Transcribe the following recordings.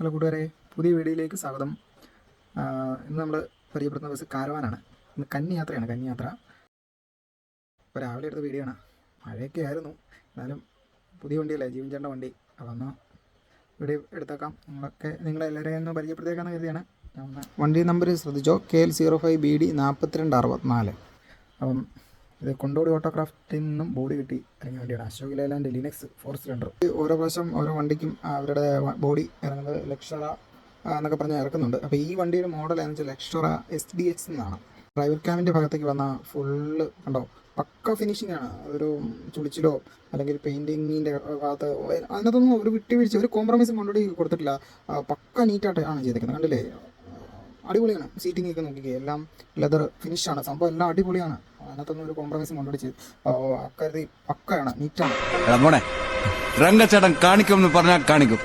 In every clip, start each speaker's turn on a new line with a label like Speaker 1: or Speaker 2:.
Speaker 1: Hello കൂട്ടുകാരെ പുതിയ വീഡിയോയിലേക്ക് സ്വാഗതം. ഇന്ന് നമ്മൾ പരിചയപ്പെടുന്ന ബസ് കാരവാനാണ്. ഇന്ന് കന്നിയാത്രയാണ് കന്നിയാത്ര. കന്നി യാത്ര ഇപ്പോൾ രാവിലെ എടുത്ത വീഡിയോ ആണ്. മഴയൊക്കെ ആയിരുന്നു. എന്നാലും പുതിയ വണ്ടിയല്ലേ ജീവൻ ചേണ്ട വണ്ടി അതൊന്ന് വീഡിയോ എടുത്തേക്കാം. നിങ്ങളൊക്കെ നിങ്ങളെല്ലാവരെയും ഒന്ന് പരിചയപ്പെടുത്തേക്കാന്ന് കരുതിയാണ്. വണ്ടി നമ്പർ ശ്രദ്ധിച്ചോ? K L zero five B D നാൽപ്പത്തിരണ്ട് അറുപത്തിനാല്. അപ്പം ഇത് കൊണ്ടോടി ഓട്ടോക്രാഫ്റ്റിൽ നിന്നും ബോഡി കിട്ടി ഇറങ്ങിയ വണ്ടിയാണ്. Ashok Leyland Lynx four cylinder ഓരോ പ്രാവശ്യം ഓരോ വണ്ടിക്കും അവരുടെ ബോഡി ഇറങ്ങുന്നത് ലക്ഷറ എന്നൊക്കെ പറഞ്ഞ് ഇറക്കുന്നുണ്ട്. അപ്പോൾ ഈ വണ്ടിയുടെ മോഡൽ എന്ന് വെച്ചാൽ ലക്ഷറ എസ് ഡി എക്സ് എന്നാണ്. ഡ്രൈവർ ക്യാമിന്റെ ഭാഗത്തേക്ക് വന്ന ഫുള്ള് കണ്ടോ? പക്ക ഫിനിഷിംഗ് ആണ്. ഒരു ചുളിച്ചിലോ അല്ലെങ്കിൽ പെയിന്റിങ്ങിന്റെ ഭാഗത്ത് അതിനകത്തൊന്നും ഒരു വിട്ടുവീഴ്ച ഒരു കോംപ്രമൈസും കൊണ്ടുപോയി കൊടുത്തിട്ടില്ല. പക്ക നീറ്റായിട്ട് ആണ് ചെയ്തേക്കുന്നത്. കണ്ടില്ലേ? അടിപൊളിയാണ്. സീറ്റിംഗ് ഒക്കെ നോക്കിക്കുക എല്ലാം ലെതർ ഫിനിഷാണ് സംഭവം എല്ലാം അടിപൊളിയാണ്. അതിനകത്തൊന്നും ഒരു കോംപ്രമൈസും കൊണ്ടുപിടിച്ച് അക്കരുതി അക്കാര്യത്തിൽ പക്കയാണ് നീറ്റാണ്
Speaker 2: എടാ കാണിക്കും എന്ന് പറഞ്ഞാൽ കാണിക്കും.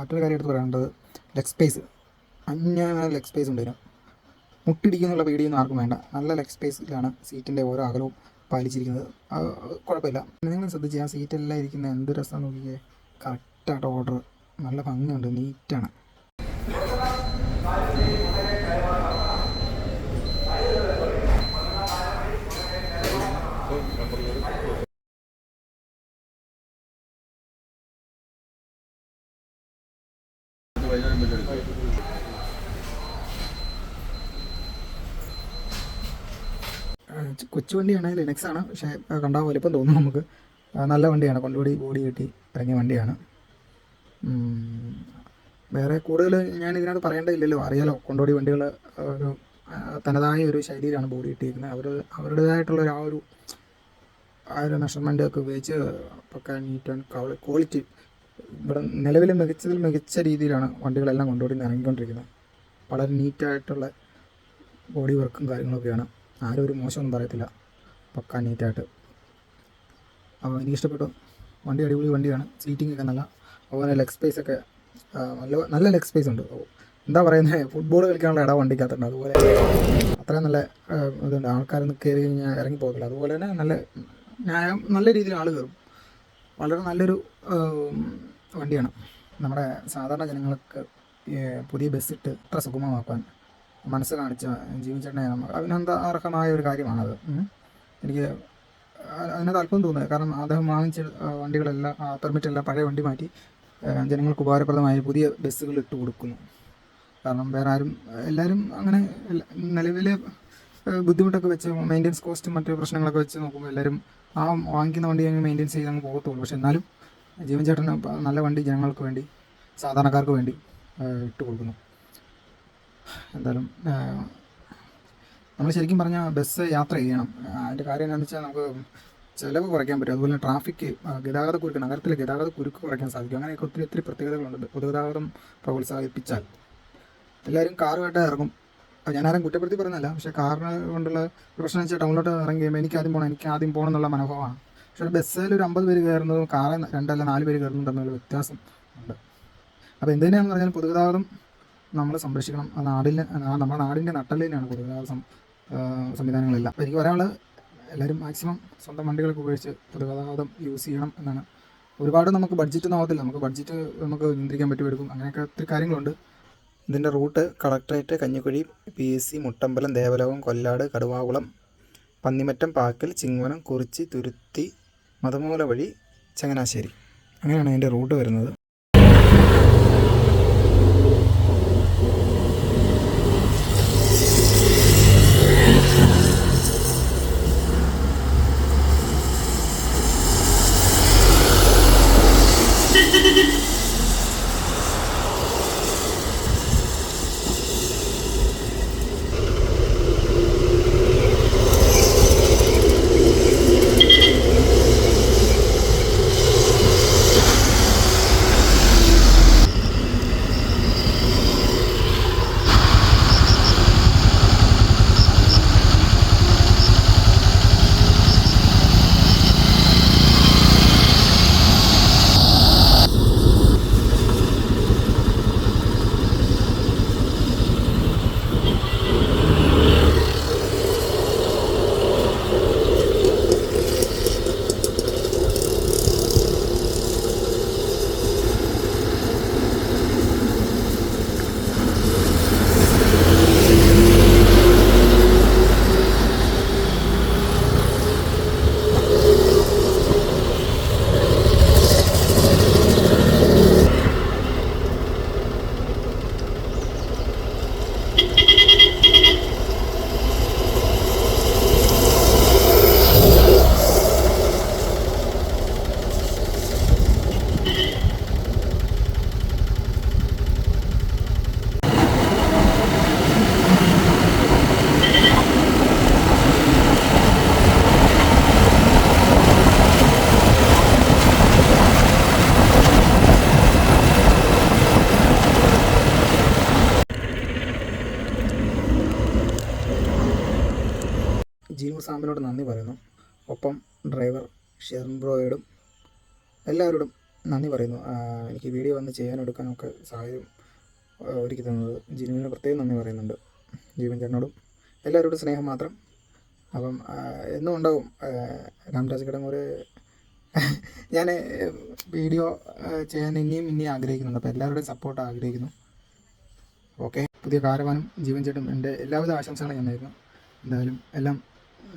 Speaker 1: മറ്റൊരു കാര്യം എടുത്ത് പറയേണ്ടത് ലെഗ് സ്പേസ് അന്യായ ലെഗ് സ്പേസ് ഉണ്ട് ഇതിന്. മുട്ടിടിക്കുന്നുള്ള പേടിയൊന്നും ആർക്കും വേണ്ട. നല്ല ലെഗ് സ്പേസിലാണ് സീറ്റിന്റെ ഓരോ അകലവും പാലിച്ചിരിക്കുന്നത്. കുഴപ്പമില്ല. നിങ്ങൾ ശ്രദ്ധിച്ച് ആ സീറ്റെല്ലാം ഇരിക്കുന്ന എന്ത് രസമാണ് നോക്കിയേ കറക്റ്റായിട്ട് ഓർഡർ നല്ല ഭംഗിയുണ്ട് നീറ്റാണ് കൊച്ചു വണ്ടിയാണ് ലിനക്സ് ആണ്. പക്ഷേ കണ്ടാൽ വലിപ്പം തോന്നും നമുക്ക്. നല്ല വണ്ടിയാണ്. കൊണ്ടുപോയി ബോഡി കെട്ടി ഇറങ്ങിയ വണ്ടിയാണ്. വേറെ കൂടുതൽ ഞാൻ ഇതിനകത്ത് പറയേണ്ടതില്ലല്ലോ. അറിയാലോ കൊണ്ടോടി വണ്ടികൾ ഒരു തനതായ ഒരു ശൈലിയിലാണ് ബോഡി ഇട്ടിരിക്കുന്നത്. അവർ അവരുടേതായിട്ടുള്ള ആ ഒരു ആ ഒരു മെഷർമെന്റ് ഒക്കെ ഉപയോഗിച്ച് പക്ക നീറ്റ് ആൻഡ് ക്വാളിറ്റി ഇവിടെ നിലവിൽ മികച്ചതിൽ മികച്ച രീതിയിലാണ് വണ്ടികളെല്ലാം കൊണ്ടോടി ഇറങ്ങിക്കൊണ്ടിരിക്കുന്നത്. വളരെ നീറ്റായിട്ടുള്ള ബോഡി വർക്കും കാര്യങ്ങളൊക്കെയാണ്. ആരും ഒരു മോശമൊന്നും പറയത്തില്ല. പക്ക നീറ്റായിട്ട് അപ്പോൾ എനിക്കിഷ്ടപ്പെട്ടു വണ്ടി അടിപൊളി വണ്ടിയാണ്. സീറ്റിംഗ് ഒക്കെ നല്ല അതുപോലെ ലെഗ് സ്പേസ് ഒക്കെ നല്ല നല്ല ലെഗ് സ്പേസ് ഉണ്ട്. എന്താ പറയുന്നത് ഫുട്ബോൾ കളിക്കാനുള്ള ഇടം വണ്ടിക്കകത്തുണ്ട്. അതുപോലെ അത്രയും നല്ല ഇതുണ്ട്. ആൾക്കാരൊന്നും കയറി കഴിഞ്ഞാൽ ഇറങ്ങി പോകത്തില്ല. അതുപോലെ തന്നെ നല്ല ന്യായം നല്ല രീതിയിൽ ആൾ കയറും. വളരെ നല്ലൊരു വണ്ടിയാണ്. നമ്മുടെ സാധാരണ ജനങ്ങൾക്ക് പുതിയ ബസ്സിട്ട് അത്ര സുഗമമാക്കാൻ മനസ്സ് കാണിച്ച ജീവിച്ചേട്ടനെ അഭിനന്ദ അർഹമായ ഒരു കാര്യമാണത്? എനിക്ക് അതിനെ അതിനകത്ത് അല്പം തോന്നുന്നത്. കാരണം അദ്ദേഹം വാങ്ങിച്ച വണ്ടികളെല്ലാം പെർമിറ്റ് പെർമിറ്റെല്ലാം പഴയ വണ്ടി മാറ്റി ജനങ്ങൾക്ക് ഉപകാരപ്രദമായ പുതിയ ബസ്സുകൾ ഇട്ട് കൊടുക്കുന്നു. കാരണം വേറെ ആരും എല്ലാവരും അങ്ങനെ നിലവിലെ ബുദ്ധിമുട്ടൊക്കെ വെച്ച് മെയിന്റെനൻസ് കോസ്റ്റും മറ്റു പ്രശ്നങ്ങളൊക്കെ വെച്ച് നോക്കുമ്പോൾ എല്ലാവരും ആ വാങ്ങിക്കുന്ന വണ്ടി അങ്ങ് മെയിന്റെയിൻ ചെയ്ത് അങ്ങ് പോകത്തുള്ളൂ. പക്ഷെ എന്നാലും ജീവൻ ചേട്ടൻ നല്ല വണ്ടി ജനങ്ങൾക്ക് വേണ്ടി സാധാരണക്കാർക്ക് വേണ്ടി ഇട്ട് കൊടുക്കുന്നു. എന്തായാലും നമ്മൾ ശരിക്കും പറഞ്ഞാൽ ബസ് യാത്ര ചെയ്യണം. അതിന്റെ കാര്യം എന്താണെന്ന് വെച്ചാൽ നമുക്ക് ചിലവ് കുറയ്ക്കാൻ പറ്റും. അതുപോലെ ട്രാഫിക് ഗതാഗത കുരുക്ക് നഗരത്തിലെ ഗതാഗത കുരുക്ക് കുറയ്ക്കാൻ സാധിക്കും. അങ്ങനെയൊക്കെ ഒത്തിരി ഒത്തിരി പ്രത്യേകതകളുണ്ട്. പൊതുഗതാഗതം പ്രോത്സാഹിപ്പിച്ചാൽ. എല്ലാവരും കാറുമായിട്ട് ഇറങ്ങും. ഞാനാരും കുറ്റപ്പെടുത്തി പറയുന്നല്ല പക്ഷേ കാറിന് കൊണ്ടുള്ള പ്രശ്നം വെച്ചാൽ ടൗണിലോട്ട് ഇറങ്ങിയുമ്പോൾ എനിക്ക് ആദ്യം പോകണം എനിക്ക് ആദ്യം പോകണം എന്നുള്ള മനോഭാവമാണ്. പക്ഷേ ഒരു ബസ്സിൽ ഒരു അമ്പത് പേര് കയറുന്നതും കാറിൽ രണ്ടല്ല നാല് പേര് കയറുന്നതും തമ്മിലുള്ള വ്യത്യാസം ഉണ്ട്. അപ്പോൾ എന്തിനാന്ന് പറഞ്ഞാൽ പൊതുഗതാഗതം നമ്മൾ സംരക്ഷിക്കണം. ആ നമ്മുടെ നാടിന്റെ നട്ടലിനാണ് പൊതുഗതാഗത സംവിധാനങ്ങളെല്ലാം. എനിക്ക് പറയാനുള്ളത് എല്ലാവരും മാക്സിമം സ്വന്തം വണ്ടികളൊക്കെ ഉപയോഗിച്ച് പൊതുഗതാഗതം യൂസ് ചെയ്യണം എന്നാണ്. ഒരുപാട് നമുക്ക് ബഡ്ജറ്റ് നോക്കത്തില്ല നമുക്ക് ബഡ്ജറ്റ് നമുക്ക് നിയന്ത്രിക്കാൻ പറ്റി എടുക്കും. അങ്ങനെയൊക്കെ ഒത്തിരി കാര്യങ്ങളുണ്ട്. ഇതിന്റെ route collectorate Kanjikuzhi P S C Muttambalam Devalokam Kollad Kaduvakulam Pannimattom Pakkil Chingavanam Kurichy Thuruthy Mathumoola വഴി ചങ്ങനാശ്ശേരി. അങ്ങനെയാണ് അതിന്റെ റൂട്ട് വരുന്നത്. സാമിനോട് നന്ദി പറയുന്നു. ഒപ്പം ഡ്രൈവർ ഷെറിൻ ബ്രോയോടും എല്ലാവരോടും നന്ദി പറയുന്നു. എനിക്ക് വീഡിയോ വന്ന് ചെയ്യാനെടുക്കാനൊക്കെ സാഹചര്യം ആ, ഒരുക്കി തന്നത് ജിനുവിന് പ്രത്യേകം നന്ദി പറയുന്നുണ്ട്. ജീവൻ ചേട്ടനോടും എല്ലാവരോടും സ്നേഹം മാത്രം. അപ്പം എന്നും ഉണ്ടാവും. രാംരാജ് കിടങ്ങൂർ ഞാൻ വീഡിയോ ചെയ്യാൻ ഇനിയും ഇനിയും ആഗ്രഹിക്കുന്നുണ്ട്. അപ്പോൾ എല്ലാവരുടെയും സപ്പോർട്ട് ആഗ്രഹിക്കുന്നു. ഓക്കെ. പുതിയ കാരവാനും ജീവൻ ചേട്ടും എന്റെ എല്ലാവിധ ആശംസകളും ഞാൻ നേരുന്നു. എന്തായാലും എല്ലാം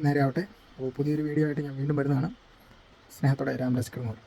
Speaker 1: നേരെ ആവട്ടെ. അപ്പോൾ പുതിയൊരു വീഡിയോ ആയിട്ട് ഞാൻ വീണ്ടും വരുന്നതാണ്. സ്നേഹത്തോടെ രാംരാജ് കിടങ്ങൂർ